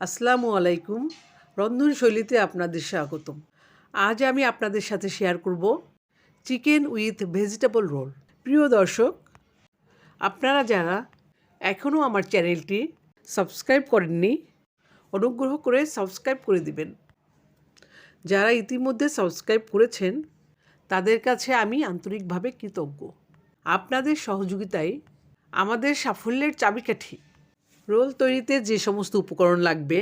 আসসালামু আলাইকুম। রন্ধনশৈলীতে আপনাদের স্বাগতম। আজ আমি আপনাদের সাথে শেয়ার করব চিকেন উইথ ভেজিটেবল রোল। প্রিয় দর্শক, আপনারা যারা এখনও আমার চ্যানেলটি সাবস্ক্রাইব করেননি, অনুগ্রহ করে সাবস্ক্রাইব করে দিবেন। যারা ইতিমধ্যে সাবস্ক্রাইব করেছেন, তাদের কাছে আমি আন্তরিকভাবে কৃতজ্ঞ। আপনাদের সহযোগিতায় আমাদের সাফল্যের চাবিকাঠি। রোল তৈরিতে যে সমস্ত উপকরণ লাগবে?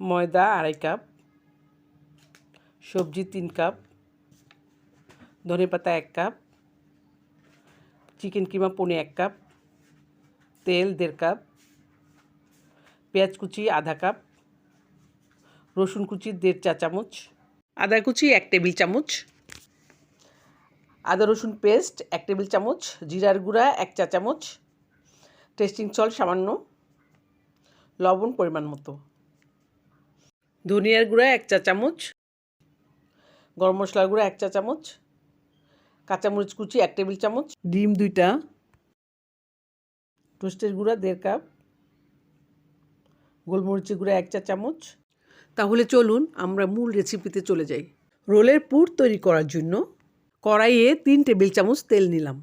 ময়দা আড়াই কাপ সবজি তিন কাপ ধনেপাতা এক কাপ চিকেন কিমা পনে এক কাপ তেল দেড় কাপ পেঁয়াজ কুচি আধা কাপ রসুন কুচি দেড় চা চামচ আদা কুচি এক টেবিল চামচ আদা রসুন পেস্ট এক টেবিল চামচ জিরার গুঁড়া এক চা চামচ টেস্টিং সল্ট সামান্য লবণ পরিমাণ মতো। ধনিয়ার গুঁড়া এক চা চামচ। গরম মশলার গুঁড়া এক চা চামচ। কাঁচামরিচ কুচি এক টেবিল চামচ। ডিম দুইটা। টোস্টের গুঁড়া দেড় কাপ। গোলমরিচের গুঁড়া এক চা চামচ। তাহলে চলুন আমরা মূল রেসিপিতে চলে যাই। রোলের পুর তৈরি করার জন্য কড়াইয়ে তিন টেবিল চামচ তেল নিলাম।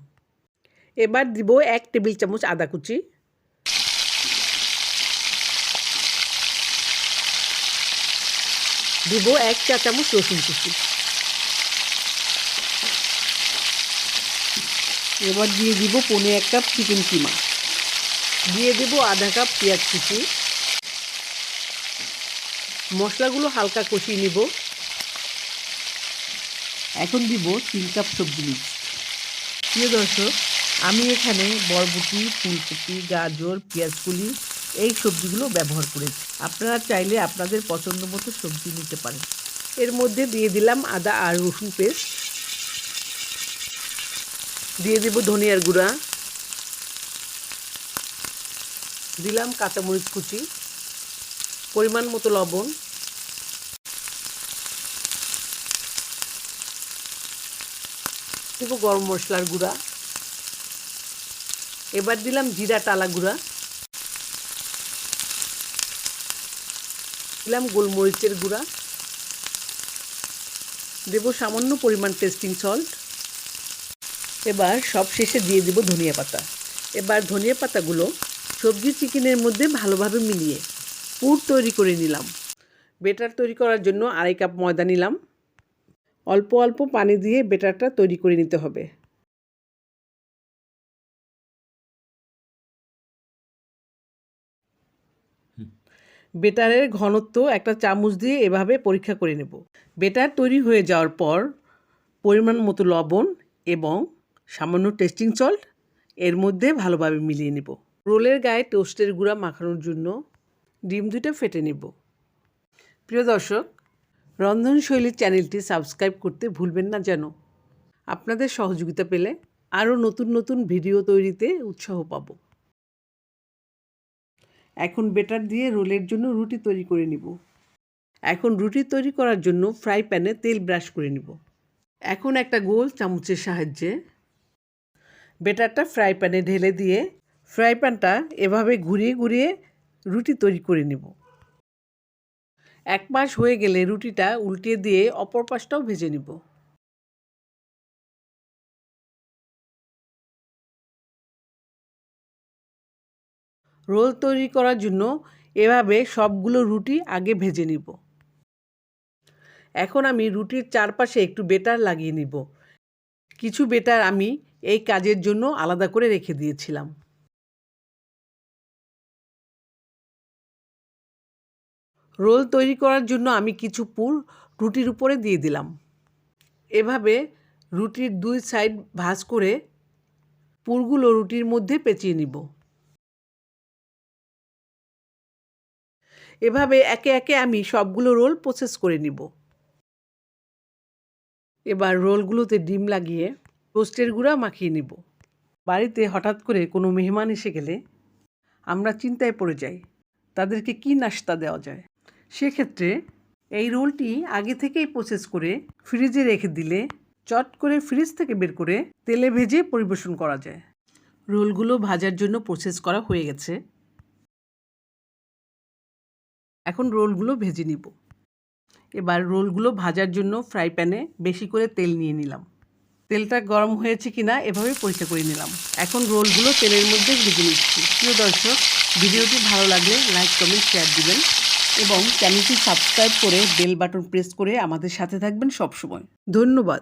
এবার দিব এক টেবিল চামচ আদা কুচি। দিব এক চা চামচ রসুন কুচি। এবার দিয়ে দিব পনে এক কাপ চিকেন কিমা। দিয়ে দেব আধা কাপ পেঁয়াজ কুচি। মশলাগুলো হালকা কষিয়ে নিব। এখন দিব তিন কাপ সবজি মিক্স। প্রিয় দর্শক, আমি এখানে বরবটি, ফুলকপি, গাজর, পেঁয়াজকুলি এই সবজিগুলো ব্যবহার করেছি। আপনারা চাইলে আপনাদের পছন্দ মতো সবজি নিতে পারেন। এর মধ্যে দিয়ে দিলাম আদা আর রসুন পেস্ট। দিয়ে দেব ধনিয়ার গুঁড়া। দিলাম কাঁচামরিচ কুচি। পরিমাণ মতো লবণ। দেবো গরম মশলার গুঁড়া। এবার দিলাম জিরা টালা গুঁড়া। দিলাম গোলমরিচের গুঁড়া। দেব সামান্য পরিমাণ টেস্টিং সল্ট এবার সব শেষে দিয়ে দেব ধনিয়া পাতা। এবার ধনিয়া পাতাগুলো সবজি চিকেনের মধ্যে ভালোভাবে মিলিয়ে পুর তৈরি করে নিলাম। বেটার তৈরি করার জন্য আড়াই কাপ ময়দা নিলাম। অল্প অল্প পানি দিয়ে বেটারটা তৈরি করে নিতে হবে। বেটারের ঘনত্ব একটা চামচ দিয়ে এভাবে পরীক্ষা করে নেব। বেটার তৈরি হয়ে যাওয়ার পর পরিমাণ মতো লবণ এবং সামান্য টেস্টিং সল্ট এর মধ্যে ভালোভাবে মিলিয়ে নেব। রোলের গায়ে টোস্টের গুঁড়া মাখানোর জন্য ডিম দুটো ফেটে নেব। প্রিয় দর্শক রন্ধনশৈলীর চ্যানেলটি সাবস্ক্রাইব করতে ভুলবেন না যেন। আপনাদের সহযোগিতা পেলে আরও নতুন নতুন ভিডিও তৈরিতে উৎসাহ পাবো। এখন বেটার দিয়ে রোলের জন্য রুটি তৈরি করে নিব। এখন রুটি তৈরি করার জন্য ফ্রাই প্যানে তেল ব্রাশ করে নিব। এখন একটা গোল চামচের সাহায্যে বেটারটা ফ্রাই প্যানে ঢেলে দিয়ে ফ্রাই প্যানটা এভাবে ঘুরিয়ে ঘুরিয়ে রুটি তৈরি করে নিব। এক মাস হয়ে গেলে রুটিটা উল্টিয়ে দিয়ে অপর পাশটাও ভেজে নিব। রোল তৈরি করার জন্য এভাবে সবগুলো রুটি আগে ভেজে নিব। এখন আমি রুটির চারপাশে একটু বেটার লাগিয়ে নিব। কিছু বেটার আমি এই কাজের জন্য আলাদা করে রেখে দিয়েছিলাম। রোল তৈরি করার জন্য আমি কিছু পুর রুটির উপরে দিয়ে দিলাম। এভাবে রুটির দুই সাইড ভাঁজ করে পুরগুলো রুটির মধ্যে পেঁচিয়ে নিব। এভাবে একে একে আমি সবগুলো রোল প্রসেস করে নিব। এবার রোলগুলোতে ডিম লাগিয়ে টোস্টের গুঁড়া মাখিয়ে নিব। বাড়িতে হঠাৎ করে কোনো মেহমান এসে গেলে আমরা চিন্তায় পড়ে যাই, তাদেরকে কি নাস্তা দেওয়া যায়? সেক্ষেত্রে এই রোলটি আগে থেকেই প্রসেস করে ফ্রিজে রেখে দিলে চট করে ফ্রিজ থেকে বের করে তেলে ভেজে পরিবেশন করা যায়। রোলগুলো ভাজার জন্য প্রসেস করা হয়ে গেছে। এখন রোলগুলো ভেজে নিব। এবার রোলগুলো ভাজার জন্য ফ্রাই প্যানে বেশি করে তেল নিয়ে নিলাম। তেলটা গরম হয়েছে কি না এভাবে পরীক্ষা করে নিলাম। এখন রোলগুলো তেলের মধ্যে ভেজে নিচ্ছি। প্রিয় দর্শক, ভিডিওটি ভালো লাগলে লাইক, কমেন্ট, শেয়ার দিবেন এবং চ্যানেলটি সাবস্ক্রাইব করে বেল বাটন প্রেস করে আমাদের সাথে থাকবেন সবসময়। ধন্যবাদ।